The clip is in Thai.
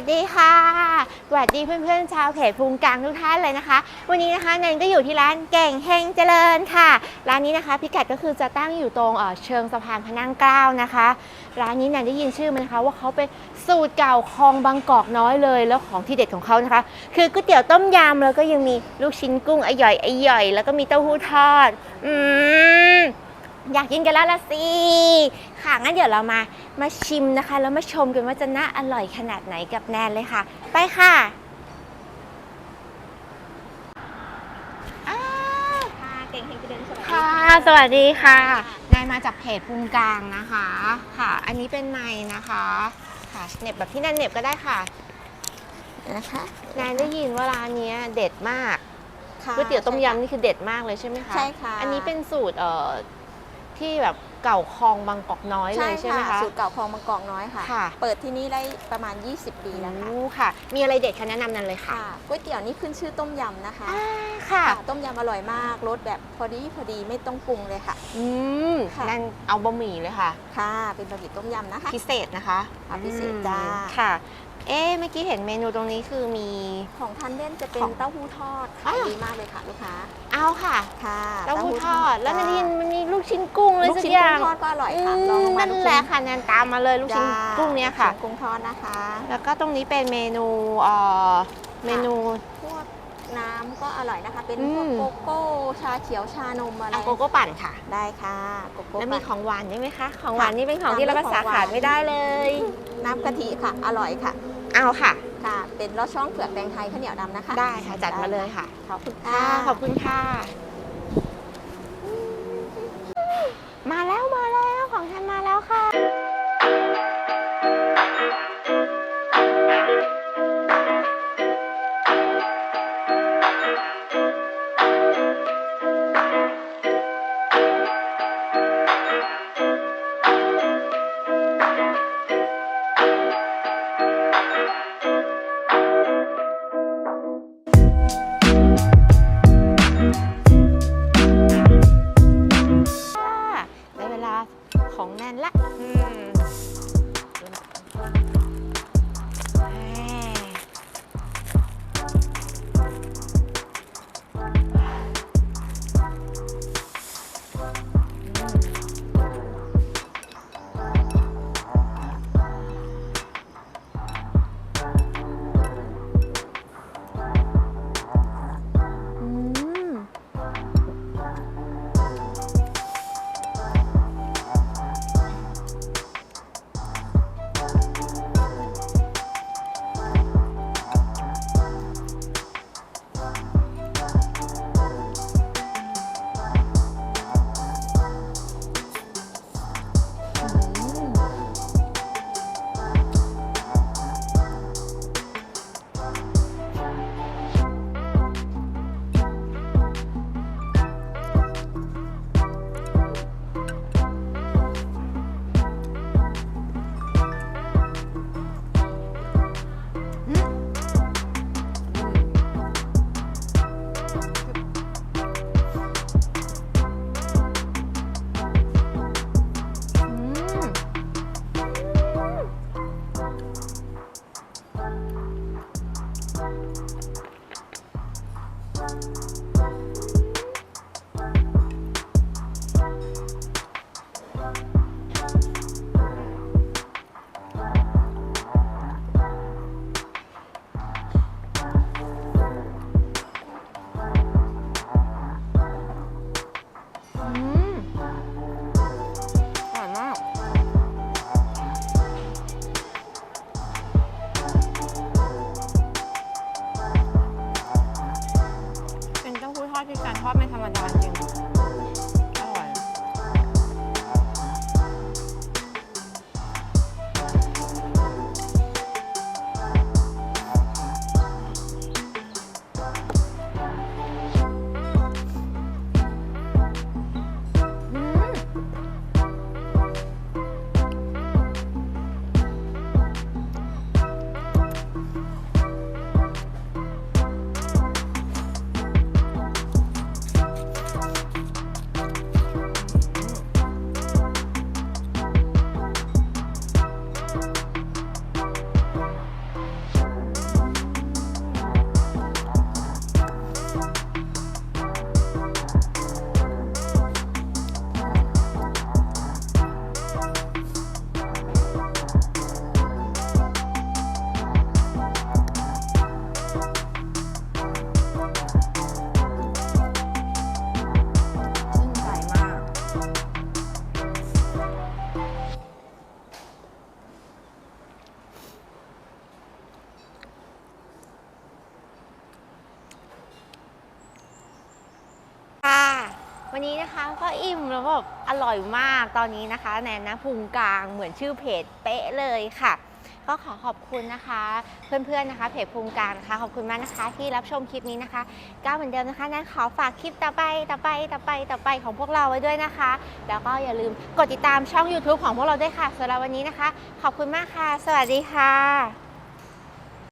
วัสดีค่ะสวัสดีเพื่อนๆชาวเพจภูมิกลางทุกท่านเลยนะคะ วันนี้นะคะแนนก็อยู่ที่ร้านเก่งเฮงเจริญค่ะ ร้านนี้นะคะ พิกัดก็คือจะตั้งอยู่ตรงเชิงสะพานพระนั่งเกล้านะคะ ร้านนี้แนนได้ยินชื่อมันนะคะ ว่าเขาเป็นสูตรเก่าคลองบางกอกน้อยเลย แล้วของที่เด็ดของเขานะคะ คือก๋วยเตี๋ยวต้มยำแล้วก็ยังมีลูกชิ้นกุ้งอร่อยอ่อย แล้วก็มีเต้าหู้ทอด อืมอยากกินกันแล้วละสิ ค่ะงั้นเดี๋ยวเรามามาชิมนะคะ แล้วมาชมกันว่าจะน่าอร่อยขนาดไหนกับแนนเลยค่ะ ไปค่ะอ้าวค่ะเก่งเฮงเจริญสวัสดีค่ะ สวัสดีค่ะ นายมาจากเพจภูมิกลางนะคะ ค่ะ อันนี้เป็นในนะคะ ค่ะเหน็บแบบที่แนนเหน็บก็ได้ค่ะนะคะนายได้ยินว่าร้านเนี้ยเด็ดมากค่ะก๋วยเตี๋ยวต้มยำนี่คือเด็ดมากเลยใช่ไหมคะ ใช่ค่ะ อันนี้เป็นสูตรเอ่อ ที่แบบเก่าคลองบางกอกน้อยเลใช่ยใช่ไหมค่ะคะสูตรเก่าคลองบางกอกน้อยค่ะ ค่ะ เปิดที่นี่ได้ประมาณ 20 ปีแล้วค่ะโอ้ค่ะ มีอะไรเด็ดคะแนะนำนันเลยค่ะค่ะก๋วยเตี๋ยวนี่ขึ้นชื่อต้มยำนะคะอ่าค่ะ ค่ะต้มยำอร่อยมากรสแบบพอดีพอดีไม่ต้องปรุงเลยค่ะ อืมค่ะ นั่นเอาบะหมี่เลยค่ะ ค่ะ เป็นบะหมี่ต้มยำนะคะ พิเศษนะคะค่ะพิเศษอืมจ้าค่ะ เอ๊ะเมื่อกี้เห็นเมนูตรงนี้คือมี ของทันเล่นจะเป็นของเต้าหู้ทอดอ่าขายดีมากเลยค่ะลูกค้าเอาค่ะค่ะเต้าหู้ทอด แล้วนันจ้ายินมันมีลูกชิ้นกุ้งเลยลูกสักชิ้นอย่ากุ้งงทอดก็อร่อยอืค่ะลองลมงมานั่นลูกแหชิ้ละค่ะแนนตามมาเลยลูกชิ้นจ้ากุ้งเนี้ยค่ะ ลูกชิ้นกุ้งทอดนะคะ แล้วก็ตรงนี้เป็นเมนูเอ่อเมนู พวกน้ำก็อร่อยนะคะ เป็นอืมพวกโกโก้ชาเขียวชานมอะไรเอาโกโก้ปั่นค่ะ ได้ค่ะโกโก้แล้วมีปั่นของหวานด้วยไหมคะ ของหวานนี่เป็นของที่เราภาษาขาดไม่ได้เลย น้ำกะทิค่ะ อร่อยค่ะ เอาค่ะ ค่ะ เป็นลอดช่องเผือกแดงไทยข้าวเหนียวดำนะคะได้ค่ะจัดมาเลยค่ะ ขอบคุณค่ะค่ะขอบคุณค่ะ มาแล้วมา Thank you. วันนี้นะคะก็อิ่มแล้วแบบอร่อยมากตอนนี้นะคะแนนนะพุงกลางเหมือนชื่อเพจเป๊ะเลยค่ะ ก็ขอขอบคุณนะคะ เพื่อนๆนะคะ เพจพุงกลางนะคะขอบคุณมากนะคะที่รับชมคลิปนี้นะคะก็เหมือนเดิมนะคะแนนขอฝากคลิปต่อไปต่อไปต่อไปต่อไปของพวกเราไว้ด้วยนะคะ แล้วก็อย่าลืมกดติดตามช่อง YouTube ของพวกเราด้วยค่ะสำหรับวันนี้นะคะ ขอบคุณมากค่ะ สวัสดีค่ะ